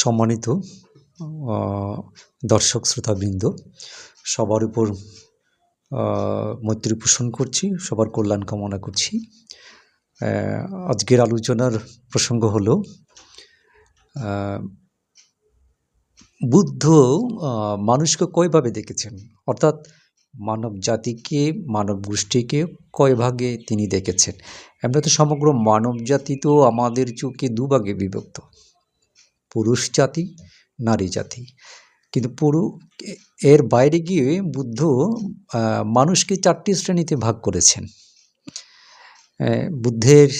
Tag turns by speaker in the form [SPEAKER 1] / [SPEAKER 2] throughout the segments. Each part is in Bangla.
[SPEAKER 1] সম্মানিত দর্শক শ্রোতাবৃন্দ, সবার উপর মৈত্রী পোষণ করছি, সবার কল্যাণ কামনা করছি। আজকের আলোচনার প্রসঙ্গ হলো বুদ্ধ মানুষকে কয়ভাবে দেখেছেন? অর্থাৎ মানব জাতিকে, মানব গোষ্ঠীকে কয় ভাগে তিনি দেখেছেন? এমনি তো সমগ্র মানব জাতি তো আমাদের চোখে দুভাগে বিভক্ত। পুরুষ জাতি, নারী জাতি। কিন্তু পুরু, এর বাইরে গিয়ে বুদ্ধ মানুষকে চারটি শ্রেণীতে ভাগ করেছেন। বুদ্ধের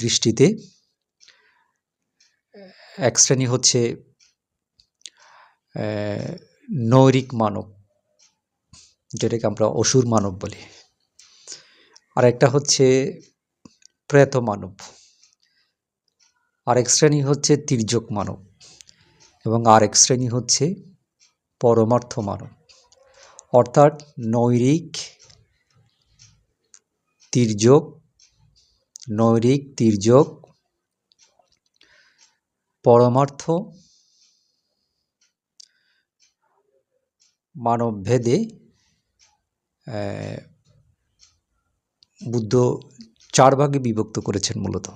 [SPEAKER 1] দৃষ্টিতে, এক শ্রেণি হচ্ছে নৈরিক মানব, যেটাকে আমরা অসুর মানব বলি। আর একটা হচ্ছে, প্রেত মানব। আরেক শ্রেণি হচ্ছে তির্যক মানব এবং আরেক শ্রেণি হচ্ছে পরমার্থ মানব। অর্থাৎ নৈরিক তির্যক নৈরিক তির্যক, পরমার্থ মানব ভেদে বুদ্ধ চার ভাগে বিভক্ত করেছেন মূলত।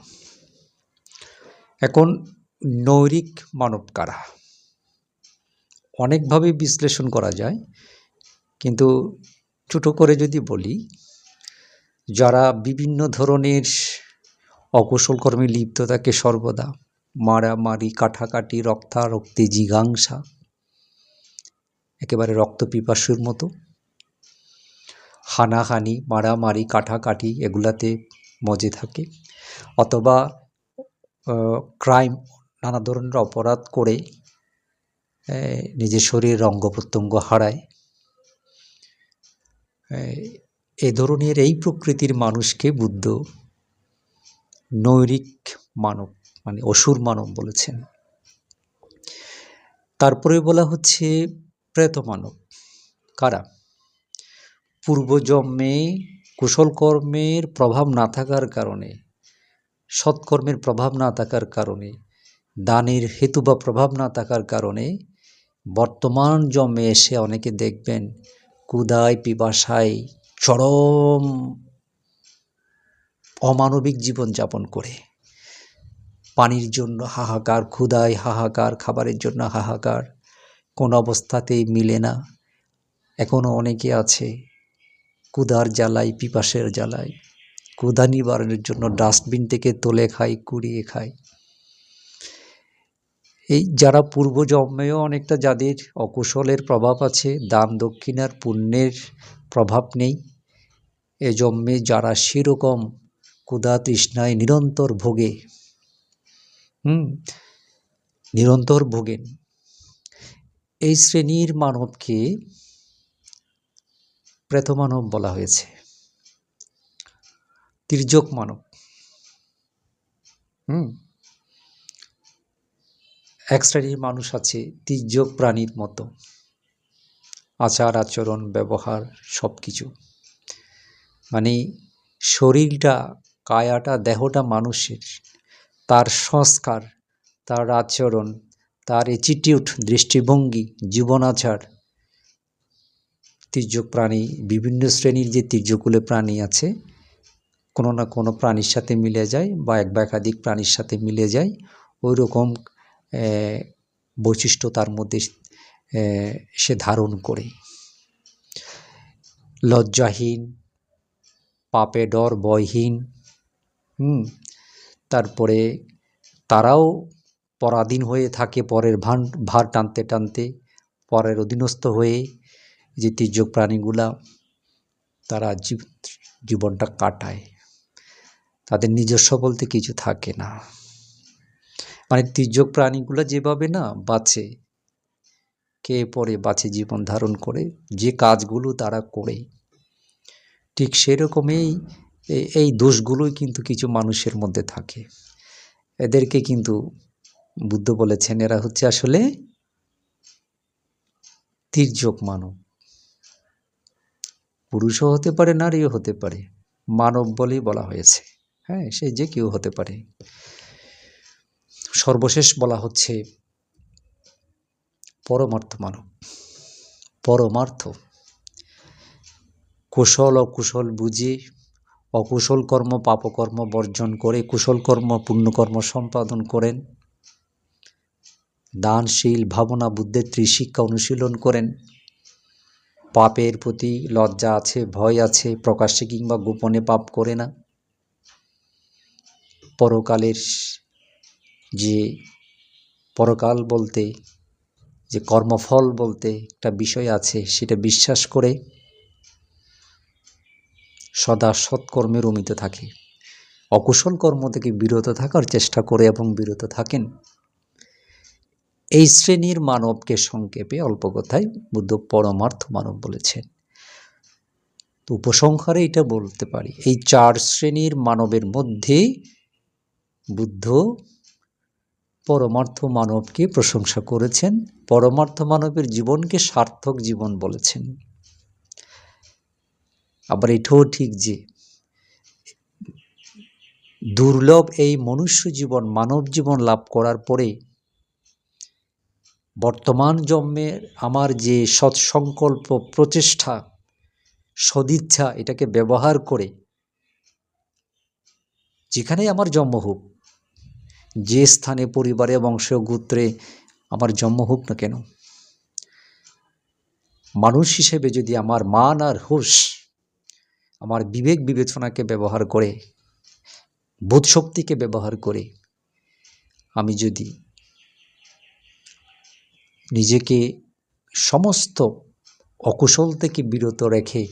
[SPEAKER 1] এখন নৈরিক মানব কারা? অনেকভাবে বিশ্লেষণ করা যায়, কিন্তু ছোটো করে যদি বলি, যারা বিভিন্ন ধরনের অকুশল কর্মে লিপ্ত থাকে সর্বদা, মারামারি, কাটাকাটি, রক্তারক্তি জিগাংসা একেবারে রক্ত পিপাসুর মতো, হানাহানি, মারামারি, কাটাকাটি, এগুলাতে মজে থাকে, অথবা ক্রাইম নানা ধরনের অপরাধ করে নিজের শরীরের অঙ্গ প্রত্যঙ্গ হারায়। এ ধরনের এই প্রকৃতির মানুষকে বুদ্ধ নৈরিক মানব মানে অসুর মানব বলেছেন। তারপরে বলা হচ্ছে প্রেত মানব। কারা? পূর্বজন্মে কুশল কর্মের প্রভাব না থাকার কারণে সৎকর্মের প্রভাব না থাকার কারণে, দানের হেতু বা প্রভাব না থাকার কারণে বর্তমান জন্মে এসে অনেকে দেখবেন কুদায় পিপাসায় চরম অমানবিক জীবন যাপন করে। পানির জন্য হাহাকার ক্ষুদায় হাহাকার, খাবারের জন্য হাহাকার, কোন অবস্থাতেই মিলে না। এখনও অনেকে আছে কুদার জ্বালায়, পিপাসের জ্বালায়। ক্ষুধা নিবারণের জন্য ডাস্টবিন থেকে তোলে খায়, কুড়িয়ে খায়। এই যারা পূর্ব জন্মেও অনেকটা যাদের অকুশলের প্রভাব আছে দান দক্ষিণার পুণ্যের প্রভাব নেই। এ জন্মে যারা সেরকম ক্ষুধা তৃষ্ণায় নিরন্তর ভোগে, হুম, নিরন্তর ভোগেন। এই শ্রেণির মানবকে প্রেতমানব বলা হয়েছে। তির্যক মানব। হুম? এক শ্রেণির মানুষ আছে তির্যক প্রাণীর মতো। আচার, আচরণ, ব্যবহার সব কিছু মানে শরীরটা, কায়াটা, দেহটা মানুষের। তার সংস্কার, তার আচরণ, তার অ্যাটিটিউড দৃষ্টিভঙ্গি, জীবনাচার। তির্যক প্রাণী, বিভিন্ন শ্রেণির যে তির্যকুলে প্রাণী আছে কোনো না কোনো প্রাণীর সাথে মিলে যায় বা এক বা একাধিক প্রাণীর সাথে মিলে যায় ওই রকম বৈশিষ্ট্য তার মধ্যে সে ধারণ করে। লজ্জাহীন, পাপে ডর বয়হীন হুম, তারপরে তারাও পরাধীন হয়ে থাকে পরের ভান, ভার টানতে টানতে, পরের অধীনস্থ হয়ে যে তির্যক প্রাণীগুলা তারা জীবনটা কাটায়। তাদের নিজস্ব বলতে কিছু থাকে না। মানে তির্যক প্রাণীগুলো যেভাবে না বাঁচে, কে পরে বাঁচে জীবন ধারণ করে, যে কাজগুলো তারা করে, ঠিক সেরকমই এই দোষগুলোই কিন্তু কিছু মানুষের মধ্যে থাকে। এদেরকে কিন্তু বুদ্ধ বলেছেন এরা হচ্ছে আসলে তির্যক মানব। পুরুষও হতে পারে, নারীও হতে পারে, মানব বলেই বলা হয়েছে। হ্যাঁ সে যে কেউ হতে পারে। সর্বশেষ বলা হচ্ছে পরমার্থ মানব। পরমার্থ। কুশল অকুশল বুঝে, অকুশল কর্ম, পাপকর্ম বর্জন করে, কুশল কর্ম, পুণ্যকর্ম সম্পাদন করেন। দানশীল, ভাবনা বুদ্ধের ত্রিশিক্ষা অনুশীলন করেন। পাপের প্রতি লজ্জা আছে, ভয় আছে, প্রকাশ্যে কিংবা গোপনে পাপ করে না। পরকালের যে পরকাল বলতে, যে কর্মফল বলতে একটা বিষয় আছে, সেটা বিশ্বাস করে সদা সৎকর্মে রমিত থাকে। অকুশল কর্ম থেকে বিরত থাকার চেষ্টা করে এবং বিরত থাকেন। এই শ্রেণির মানবকে সংক্ষেপে অল্প কথায় বুদ্ধ পরমার্থ মানব বলেছেন। তো উপসংহারে এটা বলতে পারি, এই চার শ্রেণির মানবের মধ্যে বুদ্ধ পরমার্থ মানবকে প্রশংসা করেছেন, পরমার্থ মানবের জীবনকে সার্থক জীবন বলেছেন। আবার এটাও ঠিক যে দুর্লভ এই মনুষ্য জীবন, মানব জীবন লাভ করার পরে বর্তমান জন্মের আমার যে সৎসংকল্প, প্রচেষ্টা, সদিচ্ছা, এটাকে ব্যবহার করে যেখানেই আমার জন্ম হোক যে স্থানে পরিবারে বংশগোত্রে আমার জন্ম হোক না কেন। মানুষ হিসেবে যদি আমার মান আর হুশ, আমার বিবেক বিবেচনাকে ব্যবহার করে, বোধশক্তিকে ব্যবহার করে, আমি যদি নিজেকে সমস্ত অকুশল থেকে বিরত রেখে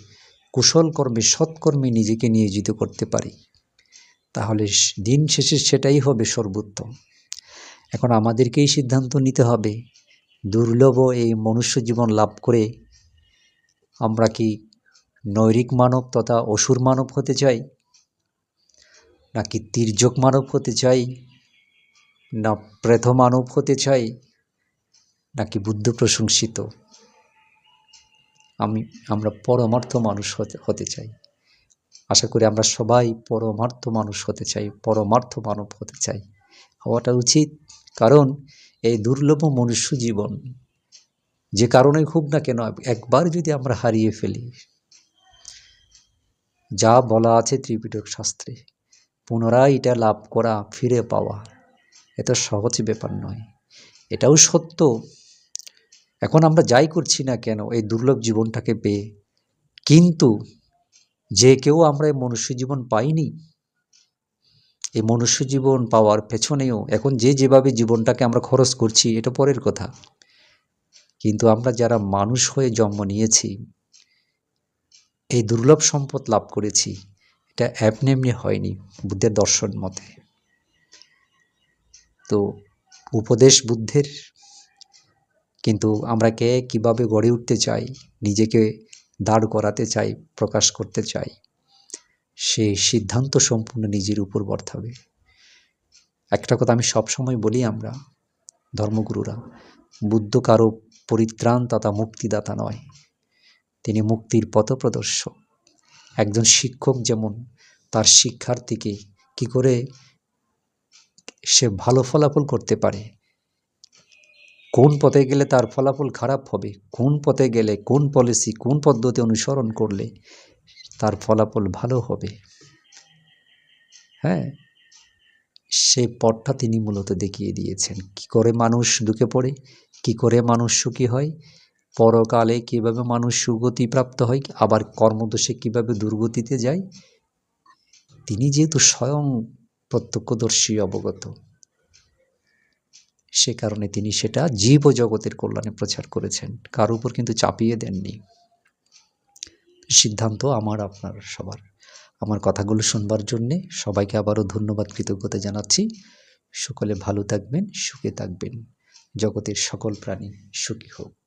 [SPEAKER 1] কুশল কর্মে সৎকর্মে নিজেকে নিয়োজিত করতে পারি তাহলে দিন শেষে সেটাই হবে সর্বোত্তম। এখন আমাদেরকেই সিদ্ধান্ত নিতে হবে, দুর্লভ এই মনুষ্য জীবন লাভ করে আমরা কি নৈরিক মানব তথা অসুর মানব হতে চাই? নাকি তির্যক মানব হতে চাই? না প্রেথ মানব হতে চাই? নাকি বুদ্ধ প্রশংসিত? আমি, আমরা পরমার্থ মানুষ হতে হতে চাই। আশা করি আমরা সবাই পরমার্থ মানুষ হতে চাই, পরমার্থ মানব হতে চাই। হওয়াটা উচিত, কারণ এই দুর্লভ মনুষ্য জীবন যে কারণে হোক না কেন, একবার যদি আমরা হারিয়ে ফেলি, যা বলা আছে ত্রিপিটক শাস্ত্রে, পুনরায় এটা লাভ করা, ফিরে পাওয়া, এত সহজ ব্যাপার নয়। এটাও সত্য। এখন আমরা যাই করছি না কেন, এই দুর্লভ জীবনটাকে পেয়ে। কিন্তু যে কেউ আমরা এই মনুষ্য জীবন পাইনি, এই মনুষ্য জীবন পাওয়ার পেছনেও এখন যে যেভাবে জীবনটাকে আমরা খরচ করছি, এটা পরের কথা। কিন্তু আমরা যারা মানুষ হয়ে জন্ম নিয়েছি, এই দুর্লভ সম্পদ লাভ করেছি, এটা এমনি এমনি হয়নি বুদ্ধের দর্শন মতে। তো উপদেশ বুদ্ধের, কিন্তু আমরা কে কীভাবে গড়ে উঠতে চাই, নিজেকে দাঁড় করাতে চাই, প্রকাশ করতে চাই, সে সিদ্ধান্ত সম্পূর্ণ নিজের উপর বর্তাবে। একটা কথা আমি সবসময় বলি আমরা, ধর্মগুরুরা, বুদ্ধ কারও পরিত্রাণ তথা মুক্তিদাতা নয়। তিনি মুক্তির পথপ্রদর্শক। একজন শিক্ষক যেমন, তার শিক্ষার্থীকে কি করে সে ভালো ফলাফল করতে পারে কোন পথে গেলে তার ফলাফল খারাপ হবে, কোন পথে গেলে, কোন পলিসি কোন পদ্ধতি অনুসরণ করলে তার ফলাফল ভালো হবে? হ্যাঁ সেই পথটা তিনি মূলত দেখিয়ে দিয়েছেন। কি করে মানুষ ঢুকে পড়ে? কি করে মানুষ সুখী হয়? পরকালে কীভাবে মানুষ সুগতি প্রাপ্ত হয়? আবার কর্মদোষে কীভাবে দুর্গতিতে যায়? তিনি যেহেতু স্বয়ং প্রত্যক্ষদর্শী অবগত সে কারণে তিনি সেটা জীব জগতের কল্যাণে প্রচার করেছেন। কার উপর কিন্তু চাপিয়ে দেননি। সিদ্ধান্ত আমার, আপনার, সবার। আমার কথাগুলো শুনবার জন্যে সবাইকে আবারও ধন্যবাদ, কৃতজ্ঞতা জানাচ্ছি। সকলে ভালো থাকবেন, সুখে থাকবেন। জগতের সকল প্রাণী সুখী হোক।